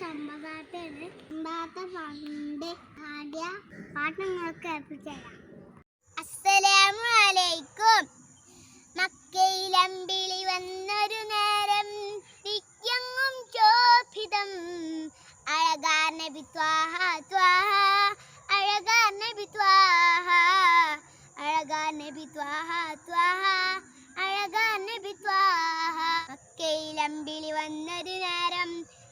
ചമ്പതാട്ടാണ് ചമ്പാത്ത പണ്ട് പാടിയ പാട്ട് നിങ്ങൾക്ക് അസ്സലാമു അലൈക്കും മക്കയിലമ്പിളി വന്നൊരു നേരം വിജ്ഞങ്ങും ചോഭിതം. അഴകാർ നബി ത്വാഹ ത്വാഹ അഴകാർ നബി ത്വാഹ അഴകാർ നബി ത്വാഹ ത്വാഹ അഴകാർ നബി ത്വാഹ. മക്കയിലമ്പിളി വന്നൊരു നേരം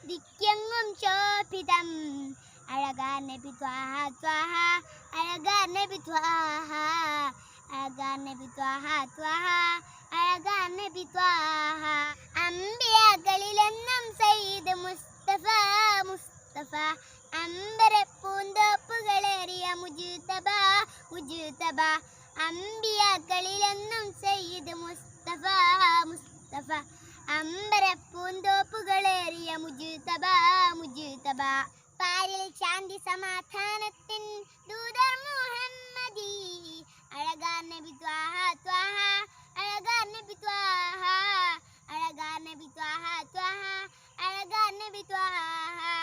ദിക്കെങ്ങും ശോഭിതം അഴകാർ നബി ത്വാഹ ത്വാഹ അഴകാർ നബി ത്വാഹ അഴകാർ നബി ത്വാഹ ത്വാഹ അഴകാർ നബി ത്വാഹ. അമ്പിയാകളിലെന്നും സയ്യിദ് മുസ്തഫ മുസ്തഫ. അമ്പര പൂന്തോപ്പുകളേറിയ മുജീതബ മുജീതബ. അമ്പിയാക്കളിലെന്നും സയ്യിദ് മുസ്തഫ അമ്പര പൂന്തോപ്പുകളേറിയ മുജുതബ മുജുതബ. പാരിൽ ശാന്തി സമാധാനത്തിൻ ദൂതർ മുഹമ്മദി. അഴകാർ നബി ത്വാഹ ത്വാഹ അഴകാർ നബി ത്വാഹ അഴകാർ നബി ത്വാഹ ത്വാഹ അഴകാർ നബി ത്വാഹ.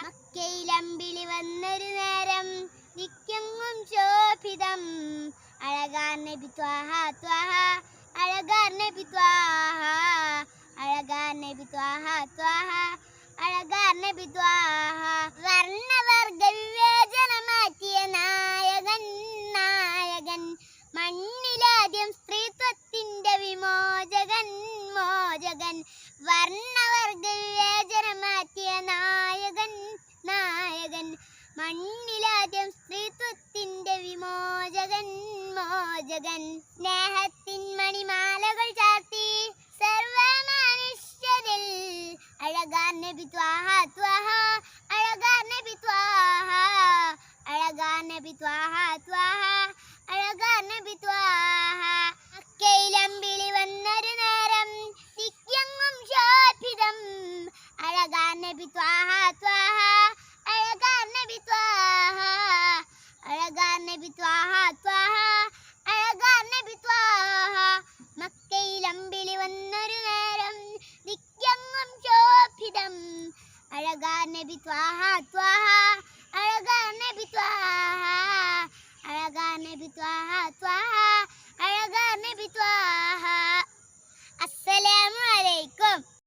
മക്കയിലമ്പിളി വന്നൊരു നേരം ദിക്കെങ്ങും ശോഭിതം. അഴകാർ നബി ത്വാഹ ത്വാഹ അഴകാർ നബി ത്വാഹ. നബി ത്വാഹ ത്വാഹ അഴകാർ നബി ത്വാഹ വർണവർഗ വിവേചനമാറ്റിയ നായകൻ നായകൻ. മണ്ണിലാദ്യം സ്ത്രീത്വത്തിന്റെ വിമോചകൻ മോചകൻ. വർണവർഗ വിവേചനമാറ്റിയ നായകൻ നായകൻ. മണ്ണിലാദ്യം സ്ത്രീത്വത്തിന്റെ വിമോചകൻ മോചകൻ. സ്നേഹത്തിൻ മണിമാലകൾ ചാർത്തി നബി ത്വാഹ ത്വാഹ അഴകാർ നബി ത്വാഹ അഴകാർ നബി ത്വാഹ ത്വാഹ അഴകാർ നബി ത്വാഹ അക്കയിലമ്പിളി വന്നൊരു നേരം ദിക്കെങ്ങും ശോഭിതം അഴകാർ നബി ത്വാഹ അഴകാർ നബി